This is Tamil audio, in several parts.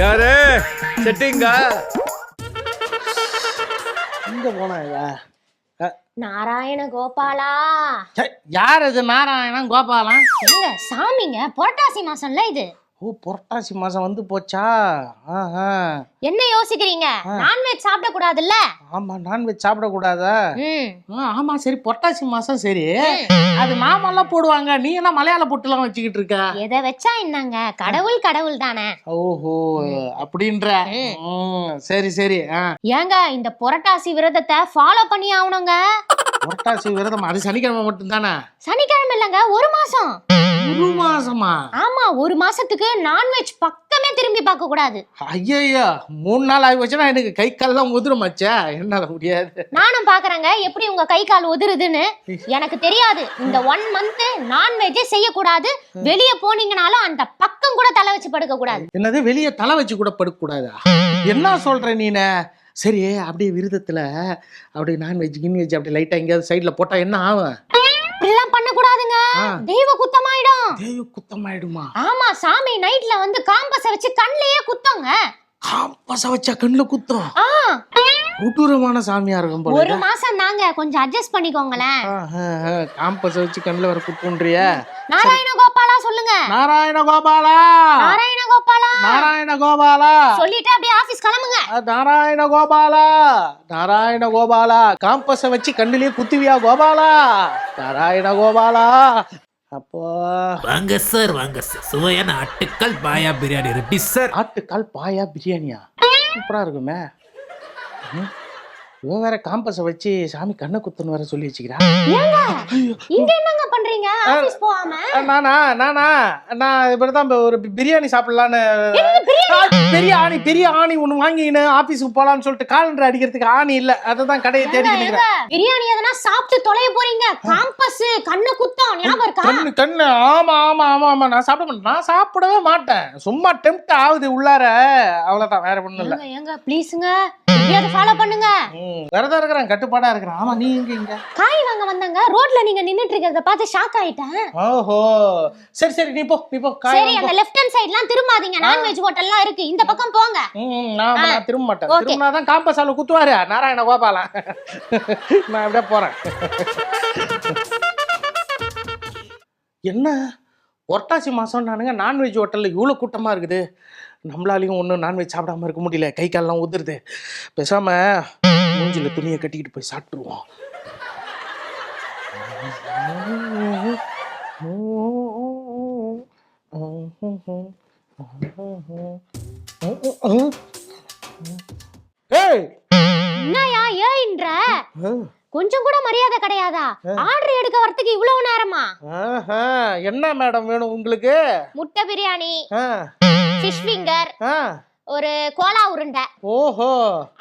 யாரு? செட்டிங்கா? எங்க போனாங்க நாராயண கோபாலா. யார் இது நாராயணன் கோபாலன்? எங்க சாமிங்க புரட்டாசி மாசம்ல இது. ஓ புரட்டாசி மாசம் வந்து போச்சா? ஆஹா. என்ன யோசிக்கிறீங்க? நான்வெஜ் சாப்பிட கூடாதுல்ல ஆமா நான்வெஜ் சாப்பிடக்கூடாதா? ம். ஆ, ஆமா சரி புரட்டாசி மாசம் சரி. அது நாமெல்லாம் போடுவாங்க. நீ என்ன மலையாள பொட்டுலாம் வச்சுக்கிட்டு இருக்க? எதை வச்சா என்னங்க? கடவுள் கடவுள் தானே. ஓஹோ அப்படின்ற. சரி சரி ஏங்க இந்த புரட்டாசி விரதத்தை ஃபாலோ பண்ணி ஆகணுங்க. புரட்டாசி விரதம் அது சனிக்கிழமை மட்டும்தானே? சனிக்கிழமை இல்லைங்க ஒரு மாசம். ஒரு மாசமா? ஆமா ஒரு மாசத்துக்கு நான்வெஜ் பக்கமே திரும்பி பார்க்க கூடாது. ஐயய்யோ மூணு நாள் ஆகி வச்சுன்னா எனக்கு கை கால்லாம் உதிரமாச்சா என்னால முடியாது. நானும் பாக்குறேங்க எப்படி உங்க கை கால் உதிருதுன்னு எனக்கு தெரியாது. இந்த ஒன் மந்த் நான்வெஜ்ஜே செய்யக்கூடாது. வெளிய போனீங்கனாலும் அந்த பக்கம் கூட தலை வச்சு படுக்க கூடாது. என்னது வெளியே தலை வச்சு கூட படுக்கக்கூடாதா? என்ன சொல்ற நீனு? சரி அப்படியே விரதத்துல அப்படியே நான்வெஜ் கின்வெஜ் அப்படி லைட்டா எங்கேயாவது சைடுல போட்டா என்ன ஆகும்? தெய்வ குத்தமாயிடும் தேவ குத்தமாயிடுமா ஆமா சாமி நைட்ல வந்து காம்பஸ வச்சு கண்ணுலயே குத்தோங்க. காம்பஸ வச்சா கண்ணுல குத்தம்? ஆ. கொடூரமான சாமியா இருக்கும் போல ஒரு மாசம் தாங்க கொஞ்சம் அட்ஜஸ்ட் பண்ணிக்கோங்களேன். காம்பஸ வச்சு கண்ணுல வர குத்துன்றிய நாராயண கோபாலா சொல்லுங்க. நாராயண கோபாலா நாராயண கோபாலா நாராயண கோபாலா சொல்லிட்டு ஆபீஸ் கிளம்புங்க. நாராயண கோபாலா நாராயண கோபாலா காம்பஸ வச்சு கண்ணுலயே குத்துவியா கோபாலா நாராயண கோபாலா. அப்போ வாங்க சார் வாங்க சார். சுவையான ஆட்டுக்கால் பாயா பிரியாணி ரெடி சார். ஆட்டுக்கால் பாயா பிரியாணியா? சூப்பரா இருக்குமே. இவன் வேற காம்பஸ வச்சு சாமி கண்ணை குத்துன்னு வேற சொல்லி வச்சுக்கிறா ஏங்க இங்க என்னங்க பண்றீங்க? ஆபீஸ் போகாம? அஹ், நானா நானா நான் இப்படிதான் இப்ப ஒரு பிரியாணி சாப்பிடலான்னு பெரிய ஆணி பெரிய ஆணி ஒண்ணு வாங்கிக்கின்னு ஆபீஸுக்கு போலான்னு சொல்லிட்டு காலண்டர் அடிக்கிறதுக்கு ஆணி இல்ல. அதுதான் கடையை தேடி நிக்கிறேன் பிரியாணி எதனா சாப்பிட்டு தொலைய போறீங்க? காம்பஸ் கண்ணு குத்தம் ஞாபகம் இருக்கா? கண்ணு கண்ணு ஆமா ஆமா ஆமா ஆமா. நான் சாப்பிட மாட்டேன். நான் சாப்பிடவே மாட்டேன். சும்மா டெம்ட் ஆகுது உள்ளார. அவ்வளவுதான் வேற ஒண்ணும் இல்ல. ஏங்க ப்ளீஸுங்க எப்படியாவது ஃபாலோ பண்ணுங்க. விரதம் இருக்கிறேன் கட்டுப்பாடா இருக்கிறேன். ஆமா நீ எங்க இங்க? காய் வாங்க வந்தாங்க. ரோட்ல நீங்க நின்னுட்டு இருக்கிறத பார்த்து ஷாக் ஆயிட்டேன். ஓஹோ. சரி சரி நீ போ நீ போ. காய் சரி அந்த லெஃப்ட் ஹேண்ட் சைடுலாம் திரும்பாதீங்க. நான்வெஜ் ஹோட்டல்லாம் இருக்கு. இந்த பக்கம் போங்க. ம், நான் நான் திரும்ப மாட்டேன். okay. திரும்பினாதான் காம்பஸால குத்துவாரு. நாராயண கோபாலா நான் அப்படியே போறேன். என்ன? புரட்டாசி மாசம் நானுங்க நான்வெஜ் ஹோட்டல்ல இவ்வளோ கூட்டமா இருக்குது. நம்மளாலையும் ஒன்றும் நான்வெஜ் சாப்பிடாம இருக்க முடியல. கை கால்லாம் உதிருது பேசாம மூஞ்சில துணியை கட்டிக்கிட்டு போய் சாப்பிட்டுருவோம். ஏய்! என்னயா ஏன்ற கொஞ்சம் கூட மரியாதை கிடையாதா? ஆர்டர் எடுக்க வரதுக்கு இவ்வளவு நேரமா? ஆஹா, என்ன மேடம் வேணும் உங்களுக்கு? முட்டை பிரியாணி. ஃபிஷ் ஃபிங்கர் ஒரு கோலா உருண்டை. ஓஹோ.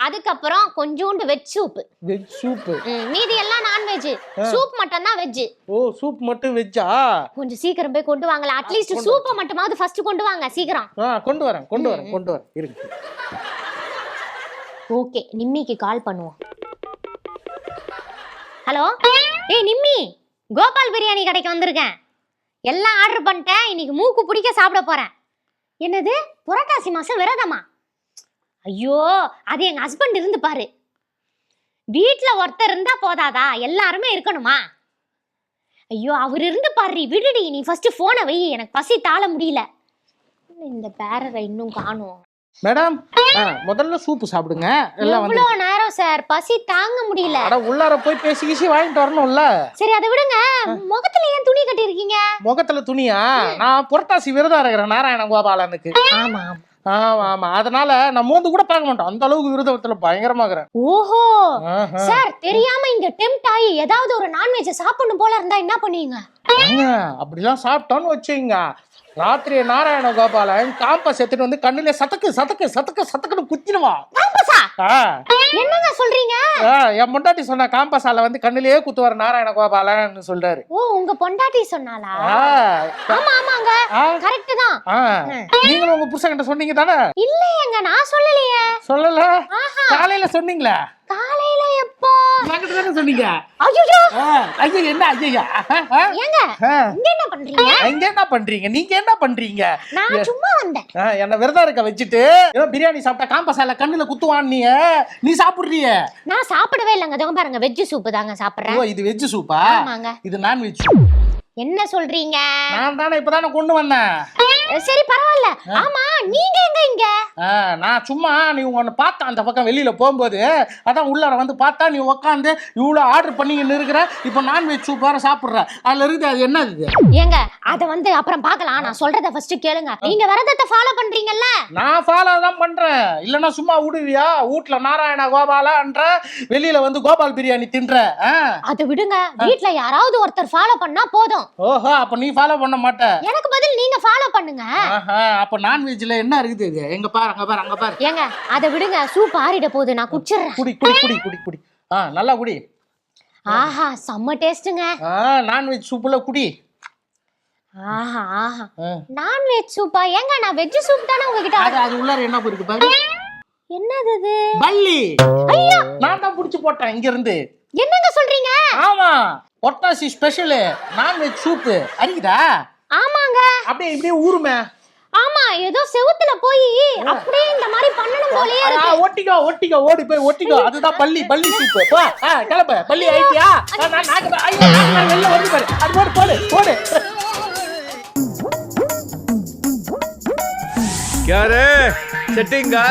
அதுக்கப்புறம் கொஞ்சோண்டு வெஜ் சூப் வெஜ் சூப்பு மீதி எல்லாம் நான்வெஜ் சூப் மட்டும் தான் வெஜ் ஓ சூப் மட்டும் வெஜ்ஜா கொஞ்சம் சீக்கிரம் போய் கொண்டு வாங்கலாம் அட்லீஸ்ட் சூப்பை மட்டுமாவது ஃபர்ஸ்ட் கொண்டு வாங்க சீக்கிரம். ஆ கொண்டு வரேன் கொண்டு வரேன் கொண்டு வரேன். இருக்கு ஓகே நிம்மிக்கு கால் பண்ணுவோம். ஹலோ ஏய் நிம்மி கோபால் பிரியாணி கடைக்கு வந்திருக்கேன். எல்லாம் ஆர்டர் பண்ணிட்டேன். இன்னைக்கு மூக்கு பிடிக்க சாப்பிட போறேன். என்னது? புரட்டாசி மாசம் விரதமா? ஐயோ அது எங்க ஹஸ்பண்ட் இருந்து பாரு. வீட்டுல ஒருத்தர் இருந்தா போதாதா? எல்லாருமே இருக்கணுமா? ஐயோ அவர் இருந்து பாரு விடுடி. நீ ஃபர்ஸ்ட் போனை வை. எனக்கு பசி தாழ முடியல. இந்த பேரரை இன்னும் காணும். மேடம் முதல்ல சூப்பு சாப்பிடுங்க. எல்லாம் வந்து எவ்வளவு நேரம் சார்? பசி தாங்க முடியல. அட உள்ளார போய் பேசி கீசி வாங்கிட்டு வரணும்ல. சரி அதை விடுங்க. முகத்துல ஏன் துணி கட்டி இருக்கீங்க முகத்துல துணியா? நான் புரட்டாசி விரதம் இருக்கிறேன் நாராயண கோபாலனுக்கு. ஆமா ஆமா. ஆமா அதனால நான் மோந்து கூட பார்க்க மாட்டேன். அந்த அளவுக்கு விரதத்துல பயங்கரமா இருக்கிறேன். ஓஹோ. சார் தெரியாம இங்க டெம்ட் ஆகி ஏதாவது ஒரு நான்வெஜ் சாப்பிடணும் போல இருந்தா என்ன பண்ணுவீங்க? அப்படிலாம் சாப்பிட்டோன்னு வச்சுங்க ராத்திரி நாராயண கோபாலன் காம்பஸ் எடுத்துட்டு வந்து கண்ணுல சதக்கு சதக்கு சதக்கு சதக்குன்னு குத்திடுவான். காம்பஸா என்னங்க சொல்றீங்க? என் முண்டாட்டி சொன்ன காம்பஸால வந்து கண்ணுலயே குத்துவார் நாராயண கோபாலன் சொல்றாரு. ஓ உங்க பொண்டாட்டி சொன்னாலா ஆமா ஆமாங்க. கரெக்ட் தான். ஆ. நீங்களும் உங்க புருஷன்கிட்ட சொன்னீங்க தானே இல்லையேங்க நான் சொல்லலையே. சொல்லல? காலையில சொன்னீங்களே? என்கிட்ட தானே சொன்னீங்க? ஐயோ ஆ, ஐயா என்ன ஐயா ஏங்க இங்க என்ன பண்றீங்க? இங்க என்ன பண்றீங்க? நீங்க என்ன பண்றீங்க? நான் சும்மா வந்தேன். ஆ, என்ன விரதம் இருக்க வச்சுட்டு ஏதோ பிரியாணி சாப்பிட்டா காம்பசால கண்ணுல குத்துவான் நீ நீ சாப்பிடுறிய? நான் சாப்பிடவே இல்லைங்க. இதோ பாருங்க வெஜ் தாங்க சாப்பிடுறேன். ஓ இது வெஜ் சூப்பா ஆமாங்க. இது நான்வெஜ் என்ன சொல்றீங்க? நான் தானே இப்பதானே கொண்டு வந்தேன். சரி பரவாயில்ல. ஆமா நீங்க எங்க இங்க? நான் சும்மா நீ உன்னை பார்த்தேன் அந்த பக்கம் வெளியில போகும்போது அதான் உள்ளார வந்து பார்த்தா நீ உக்காந்து இவ்வளோ ஆர்டர் பண்ணிக்கின்னு இருக்கிற இப்போ நான்வெஜ் சூப் வேற சாப்பிட்ற. அதுல இருக்குது அது என்ன இது? ஏங்க அத வந்து அப்புறம் பார்க்கலாம். நான் சொல்றத ஃபர்ஸ்ட் கேளுங்க. நீங்க விரதத்தை ஃபாலோ பண்றீங்கல்ல? நான் ஃபாலோ தான் பண்றேன். இல்லைன்னா சும்மா விடுவியா? வீட்ல நாராயண கோபாலான்ற வெளியில வந்து கோபால் பிரியாணி தின்ற? அதை விடுங்க. வீட்ல யாராவது ஒருத்தர் ஃபாலோ பண்ணா போதும். ஓஹோ அப்ப நீ ஃபாலோ பண்ண மாட்ட. எனக்கு பதில் நீங்க ஃபாலோ பண்ணுங்க. ஆஹா அப்ப நான்வெஜ்ல என்ன இருக்குது இது? எங்க பாரு அங்க பாரு அங்க பாரு. ஏங்க அதை விடுங்க. சூப் ஆறிட போகுது நான் குடிச்சிடுறேன். குடி குடி குடி குடி குடி. ஆ நல்லா குடி. ஆஹா செம்ம டேஸ்ட்டுங்க ஆ நான்வெஜ் சூப்புல குடி. ஆஹா ஆஹா. நான்வெஜ் சூப்பா? ஏங்க நான் வெஜ் சூப் தானே உங்ககிட்ட அது அது உள்ளார என்ன இருக்கு பாரு. என்னது இது? பல்லி. ஐயோ! நான் தான் புடிச்சு போட்டேன் இங்க இருந்து என்னங்க சொல்றீங்க? ஆமா. பொட்டாசி ஸ்பெஷல் நான்வெஜ் சூப்பு அறிக்குதா ஆமாங்க அப்படியே இப்படியே ஊருமே ஆமா ஏதோ செவுத்துல போய் அப்படியே இந்த மாதிரி பண்ணணும் போலயே ஆ, இருக்கு ஒட்டிக்கோ ஒட்டிக்கோ ஓடி போய் ஒட்டிக்கோ அதுதான் பள்ளி பள்ளி சூப்பு போ ஆ, கிளம்பு பள்ளி ஆயிட்டியா ஆ, நான் நாக்கு ஐயோ நாக்கு வெளில வந்து பாரு அது போடு போடு போடு क्या रे सेटिंग का